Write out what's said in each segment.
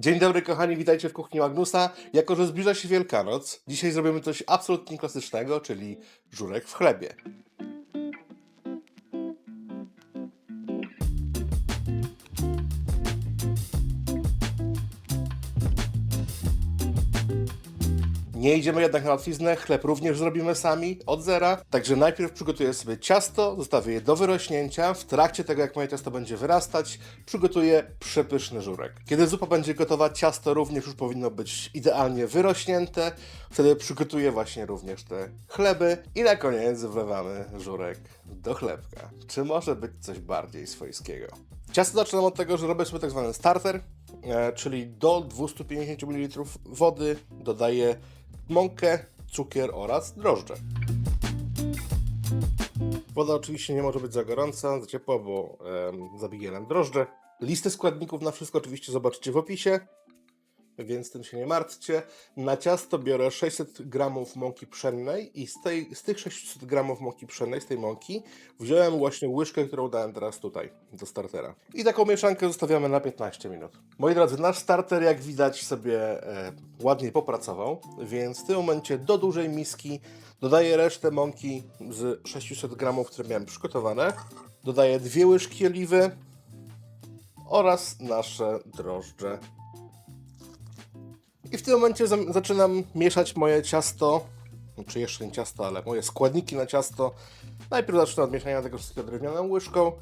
Dzień dobry kochani, witajcie w kuchni Magnusa. Jako, że zbliża się Wielkanoc, dzisiaj zrobimy coś absolutnie klasycznego, czyli żurek w chlebie. Nie idziemy jednak na łatwiznę, chleb również zrobimy sami, od zera. Także najpierw przygotuję sobie ciasto, zostawię je do wyrośnięcia. W trakcie tego, jak moje ciasto będzie wyrastać, przygotuję przepyszny żurek. Kiedy zupa będzie gotowa, ciasto również już powinno być idealnie wyrośnięte. Wtedy przygotuję właśnie również te chleby i na koniec wlewamy żurek do chlebka. Czy może być coś bardziej swojskiego? Ciasto zaczynam od tego, że robię sobie tak zwany starter, e, czyli do 250 ml wody dodaję mąkę, cukier oraz drożdże. Woda oczywiście nie może być za gorąca, za ciepła, bo em, zabije nam drożdże. Listę składników na wszystko oczywiście zobaczycie w opisie, więc tym się nie martwcie. Na ciasto biorę 600 gramów mąki pszennej i z, tej, z tych 600 gramów mąki pszennej, z tej mąki, wziąłem właśnie łyżkę, którą dałem teraz tutaj do startera. I taką mieszankę zostawiamy na 15 minut. Moi drodzy, nasz starter jak widać sobie e, ładnie popracował, więc w tym momencie do dużej miski dodaję resztę mąki z 600 gramów, które miałem przygotowane. Dodaję dwie łyżki oliwy oraz nasze drożdże i w tym momencie zaczynam mieszać moje ciasto, czy jeszcze nie ciasto, ale moje składniki na ciasto. Najpierw zacznę od mieszania tego wszystkiego drewnianą łyżką,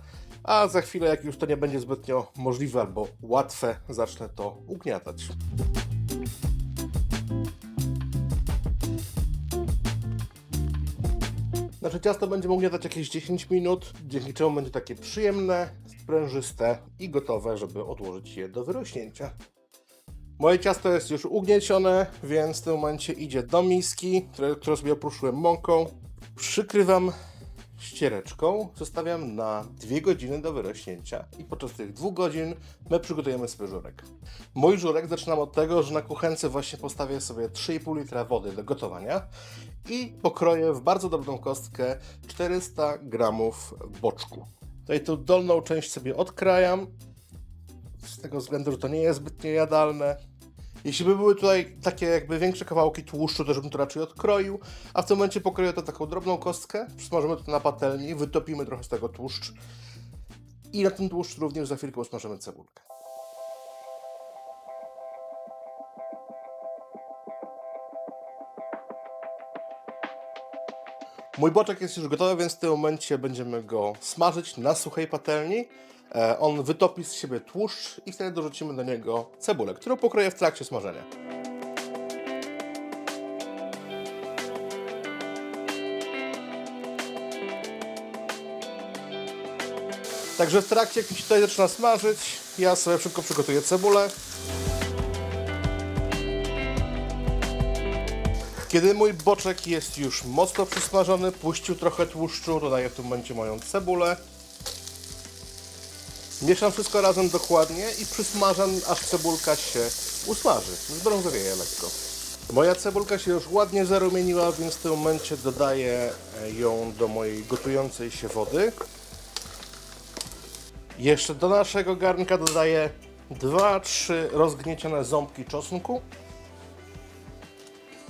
a za chwilę, jak już to nie będzie zbytnio możliwe albo łatwe, zacznę to ugniatać. Nasze ciasto będziemy ugniatać jakieś 10 minut, dzięki czemu będzie takie przyjemne, sprężyste i gotowe, żeby odłożyć je do wyrośnięcia. Moje ciasto jest już ugniecione, więc w tym momencie idzie do miski, które, którą sobie opruszyłem mąką. Przykrywam ściereczką, zostawiam na 2 godziny do wyrośnięcia i podczas tych 2 godzin my przygotujemy sobie żurek. Mój żurek zaczynam od tego, że na kuchence właśnie postawię sobie 3,5 litra wody do gotowania i pokroję w bardzo drobną kostkę 400 gramów boczku. Tutaj tą dolną część sobie odkrajam, z tego względu, że to nie jest zbytnio jadalne. Jeśli by były tutaj takie jakby większe kawałki tłuszczu, to żebym to raczej odkroił, a w tym momencie pokroję to taką drobną kostkę, przysmażymy to na patelni, wytopimy trochę z tego tłuszcz i na tym tłuszczu również za chwilkę usmażymy cebulkę. Mój boczek jest już gotowy, więc w tym momencie będziemy go smażyć na suchej patelni. E, On wytopi z siebie tłuszcz i wtedy dorzucimy do niego cebulę, którą pokroję w trakcie smażenia. Także w trakcie, jak mi się tutaj zaczyna smażyć, ja sobie szybko przygotuję cebulę. Kiedy mój boczek jest już mocno przysmażony, puścił trochę tłuszczu, dodaję w tym momencie moją cebulę. Mieszam wszystko razem dokładnie i przysmażam, aż cebulka się usmaży. Zbrązowieje lekko. Moja cebulka się już ładnie zarumieniła, więc w tym momencie dodaję e, ją do mojej gotującej się wody. Jeszcze do naszego garnka dodaję 2-3 rozgniecione ząbki czosnku.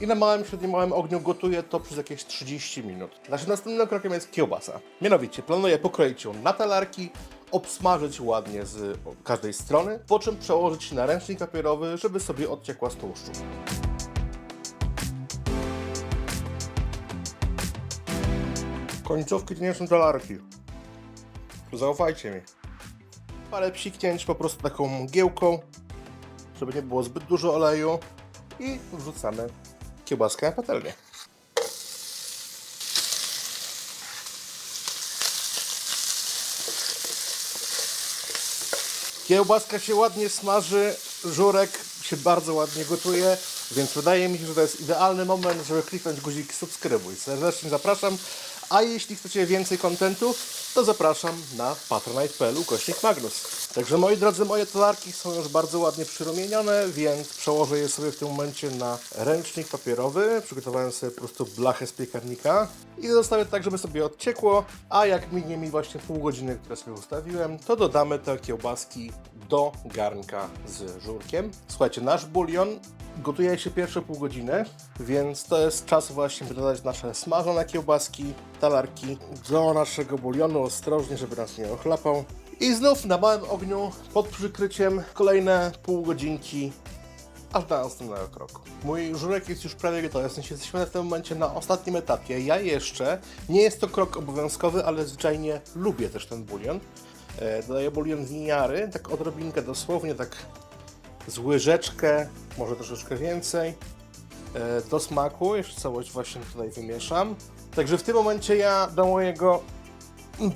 I na małym, średnim małym ogniu gotuję to przez jakieś 30 minut. Naszym następnym krokiem jest kiełbasa. Mianowicie planuję pokroić ją na talarki, obsmażyć ładnie z każdej strony, po czym przełożyć na ręcznik papierowy, żeby sobie odciekła z tłuszczu. Końcówki to nie są talarki. Zaufajcie mi. Parę psiknięć po prostu taką mgiełką, żeby nie było zbyt dużo oleju i wrzucamy kiełbaskę na patelnię. Kiełbaska się ładnie smaży, żurek się bardzo ładnie gotuje, więc wydaje mi się, że to jest idealny moment, żeby kliknąć guzik subskrybuj. Serdecznie zapraszam, a jeśli chcecie więcej kontentu, to zapraszam na patronite.pl ukośnik Magnus. Także moi drodzy, moje talarki są już bardzo ładnie przyrumienione, więc przełożę je sobie w tym momencie na ręcznik papierowy. Przygotowałem sobie po prostu blachę z piekarnika i zostawię tak, żeby sobie odciekło, a jak minie mi właśnie pół godziny, które sobie ustawiłem, to dodamy te kiełbaski do garnka z żurkiem. Słuchajcie, nasz bulion gotuje się pierwsze pół godziny, więc to jest czas właśnie, by dodać nasze smażone kiełbaski, talarki do naszego bulionu, ostrożnie, żeby nas nie ochlapał. I znów na małym ogniu, pod przykryciem, kolejne pół godzinki, aż do następnego kroku. Mój żurek jest już prawie gotowy, sensie jesteśmy w tym momencie na ostatnim etapie. Ja jeszcze, nie jest to krok obowiązkowy, ale zwyczajnie lubię też ten bulion. E, dodaję bulion z liniary, tak odrobinkę dosłownie, tak z łyżeczkę, może troszeczkę więcej. E, do smaku, jeszcze całość właśnie tutaj wymieszam. Także w tym momencie ja do mojego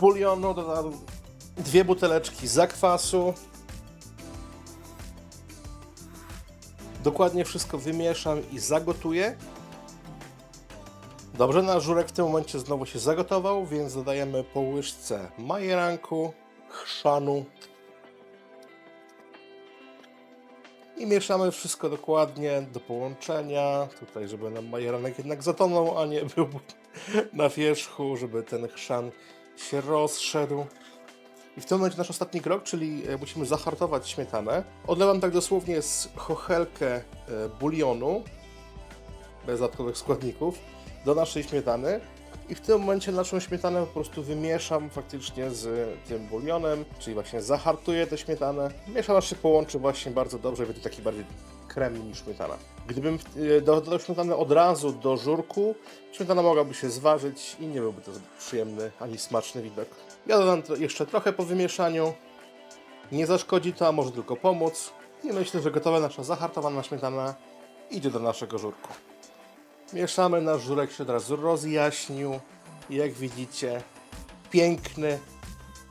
bulionu dodam dwie buteleczki zakwasu, Dokładnie wszystko wymieszam i zagotuję. Dobrze, nasz żurek w tym momencie znowu się zagotował, więc dodajemy po łyżce majeranku, chrzanu i mieszamy wszystko dokładnie do połączenia. Tutaj, żeby nam majeranek jednak zatonął, a nie był na wierzchu, żeby ten chrzan się rozszedł. I w tym momencie nasz ostatni krok, czyli e, musimy zahartować śmietanę. Odlewam tak dosłownie z chochelkę e, bulionu, bez dodatkowych składników, do naszej śmietany. I w tym momencie naszą śmietanę po prostu wymieszam faktycznie z tym bulionem, czyli właśnie zahartuję tę śmietanę. Mieszam aż się połączy właśnie bardzo dobrze, będzie taki bardziej krem niż śmietana. Gdybym e, dodał śmietanę od razu do żurku, śmietana mogłaby się zważyć i nie byłby to przyjemny ani smaczny widok. Ja dodam jeszcze trochę po wymieszaniu. Nie zaszkodzi to, a może tylko pomóc. I myślę, że gotowa nasza zahartowana śmietana idzie do naszego żurku. Mieszamy, nasz żurek się od razu rozjaśnił. Jak widzicie, piękny,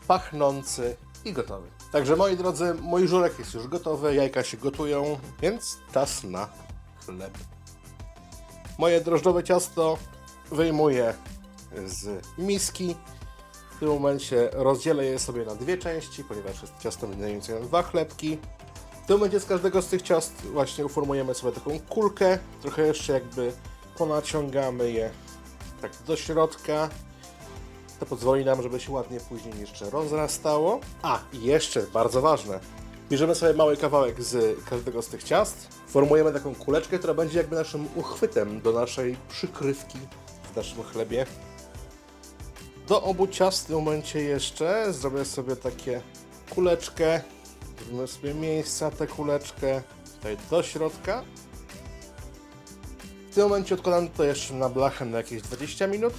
pachnący i gotowy. Także moi drodzy, mój żurek jest już gotowy, jajka się gotują, więc czas na chleb. Moje drożdżowe ciasto wyjmuję z miski. W tym momencie rozdzielę je sobie na dwie części, ponieważ jest ciasto mniej więcej na dwa chlebki. W tym momencie z każdego z tych ciast właśnie uformujemy sobie taką kulkę. Trochę jeszcze jakby ponaciągamy je tak do środka. To pozwoli nam, żeby się ładnie później jeszcze rozrastało. A, i jeszcze bardzo ważne. Bierzemy sobie mały kawałek z każdego z tych ciast. Formujemy taką kuleczkę, która będzie jakby naszym uchwytem do naszej przykrywki w naszym chlebie. Do obu ciast w tym momencie jeszcze zrobię sobie takie kuleczkę. Zrobimy sobie miejsca tę kuleczkę tutaj do środka. W tym momencie odkładam to jeszcze na blachę na jakieś 20 minut,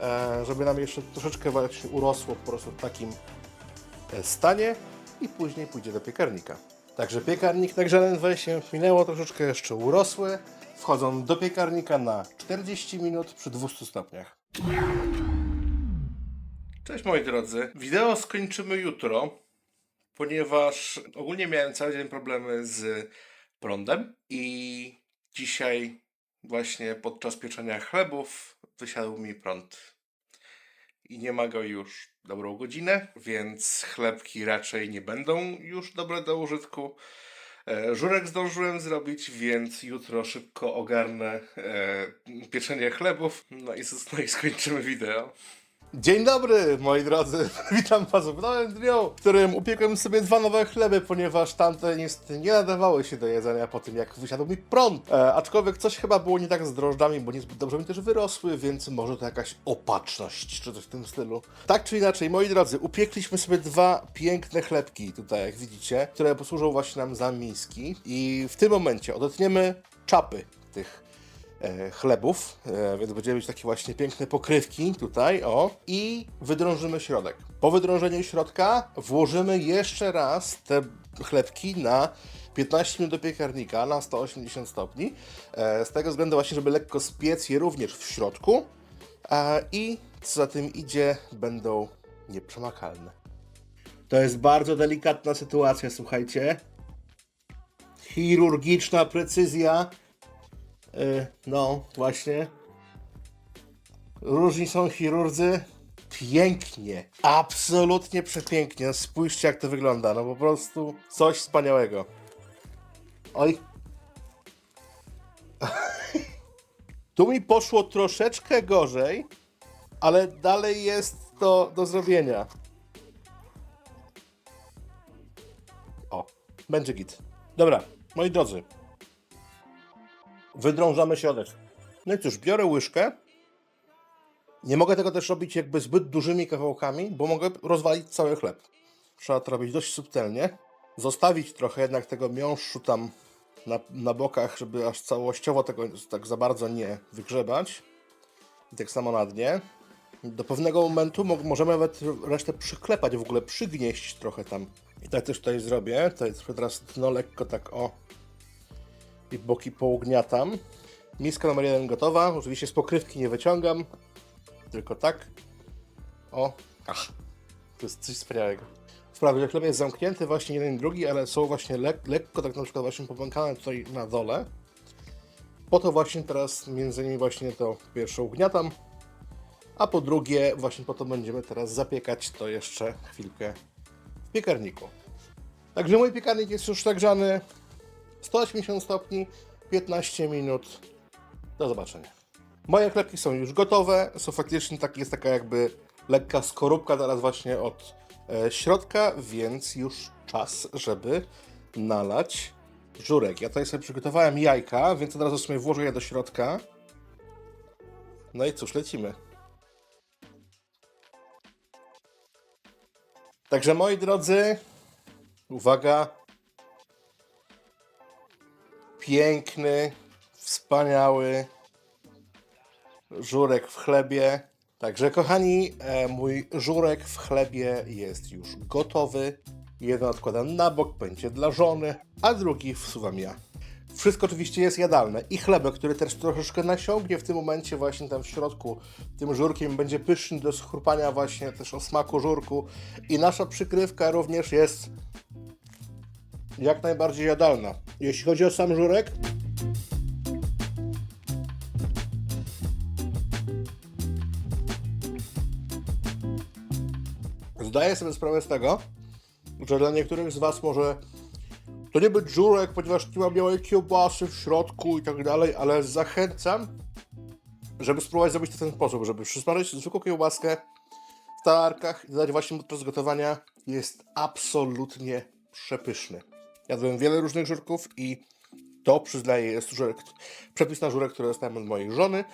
e, żeby nam jeszcze troszeczkę właśnie urosło po prostu w takim e, stanie i później pójdzie do piekarnika. Także piekarnik nagrzany 20 minut minęło, troszeczkę jeszcze urosły. Wchodzą do piekarnika na 40 minut przy 200 stopniach. Cześć moi drodzy. Wideo skończymy jutro, ponieważ ogólnie miałem cały dzień problemy z prądem i dzisiaj właśnie podczas pieczenia chlebów wysiadł mi prąd. I nie ma go już dobrą godzinę, więc chlebki raczej nie będą już dobre do użytku. E, Żurek zdążyłem zrobić, więc jutro szybko ogarnę e, pieczenie chlebów. No i, no i skończymy wideo. Dzień dobry, moi drodzy. Witam Was w nowym dniu, w którym upiekłem sobie dwa nowe chleby, ponieważ tamte niestety nie nadawały się do jedzenia po tym, jak wysiadł mi prąd. E, aczkolwiek coś chyba było nie tak z drożdżami, bo niezbyt dobrze mi też wyrosły, więc może to jakaś opatrzność, czy coś w tym stylu. Tak czy inaczej, moi drodzy, upiekliśmy sobie dwa piękne chlebki, tutaj jak widzicie, które posłużą właśnie nam za miski. I w tym momencie odetniemy czapy tych chlebów, e, więc będziemy mieć takie właśnie piękne pokrywki tutaj, o, i wydrążymy środek. Po wydrążeniu środka włożymy jeszcze raz te chlebki na 15 minut do piekarnika na 180 stopni, e, z tego względu właśnie, żeby lekko spiec je również w środku e, i co za tym idzie, będą nieprzemakalne. To jest bardzo delikatna sytuacja, słuchajcie. Chirurgiczna precyzja. Y, No, właśnie. Różni są chirurdzy. Pięknie. Absolutnie przepięknie. Spójrzcie, jak to wygląda. No po prostu coś wspaniałego. Oj. Tu mi poszło troszeczkę gorzej, ale dalej jest to do zrobienia. O. Będzie git. Dobra, moi drodzy. Wydrążamy środek. No i cóż, biorę łyżkę. Nie mogę tego też robić jakby zbyt dużymi kawałkami, bo mogę rozwalić cały chleb. Trzeba to robić dość subtelnie. Zostawić trochę jednak tego miąższu tam na, na bokach, żeby aż całościowo tego tak za bardzo nie wygrzebać. I tak samo na dnie. Do pewnego momentu mo- możemy nawet resztę przyklepać, w ogóle przygnieść trochę tam. I tak też tutaj zrobię. Tutaj trochę teraz dno lekko tak o i boki pougniatam. Miska numer jeden gotowa. Oczywiście z pokrywki nie wyciągam, tylko tak. O, ach, to jest coś wspaniałego. Wprawdzie chleb jest zamknięty właśnie jeden i drugi, ale są właśnie lek, lekko tak na przykład właśnie popękane tutaj na dole. Po to właśnie teraz między innymi właśnie to pierwsze ugniatam, a po drugie właśnie po to będziemy teraz zapiekać to jeszcze chwilkę w piekarniku. Także mój piekarnik jest już tak grzany 180 stopni, 15 minut. Do zobaczenia. Moje chlebki są już gotowe. Są faktycznie tak, jest taka jakby lekka skorupka teraz właśnie od e, środka, więc już czas, żeby nalać żurek. Ja tutaj sobie przygotowałem jajka, więc od razu sobie włożę je do środka. No i cóż, lecimy. Także moi drodzy, uwaga, piękny, wspaniały żurek w chlebie. Także kochani, e, mój żurek w chlebie jest już gotowy. Jeden odkładam na bok, będzie dla żony, a drugi wsuwam ja. Wszystko oczywiście jest jadalne. I chlebek, który też troszeczkę nasiągnie w tym momencie właśnie tam w środku tym żurkiem, będzie pyszny do schrupania właśnie też o smaku żurku. I nasza przykrywka również jest jak najbardziej jadalna. Jeśli chodzi o sam żurek, zdaję sobie sprawę z tego, że dla niektórych z Was może to nie być żurek, ponieważ nie ma białej kiełbasy w środku i tak dalej, ale zachęcam, żeby spróbować zrobić to w ten sposób, żeby przysmażyć zwykłą kiełbaskę w talarkach i dodać właśnie podczas gotowania. Jest absolutnie przepyszny. Jadłem wiele różnych żurków i to przyznaję jest żurek, przepis na żurek, który dostałem od mojej żony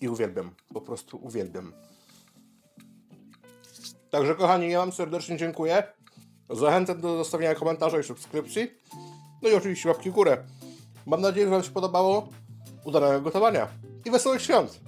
i uwielbiam, po prostu uwielbiam. Także kochani, ja Wam serdecznie dziękuję. Zachęcam do zostawienia komentarza i subskrypcji. No i oczywiście łapki w górę. Mam nadzieję, że Wam się podobało. Udanego gotowania i wesołych świąt!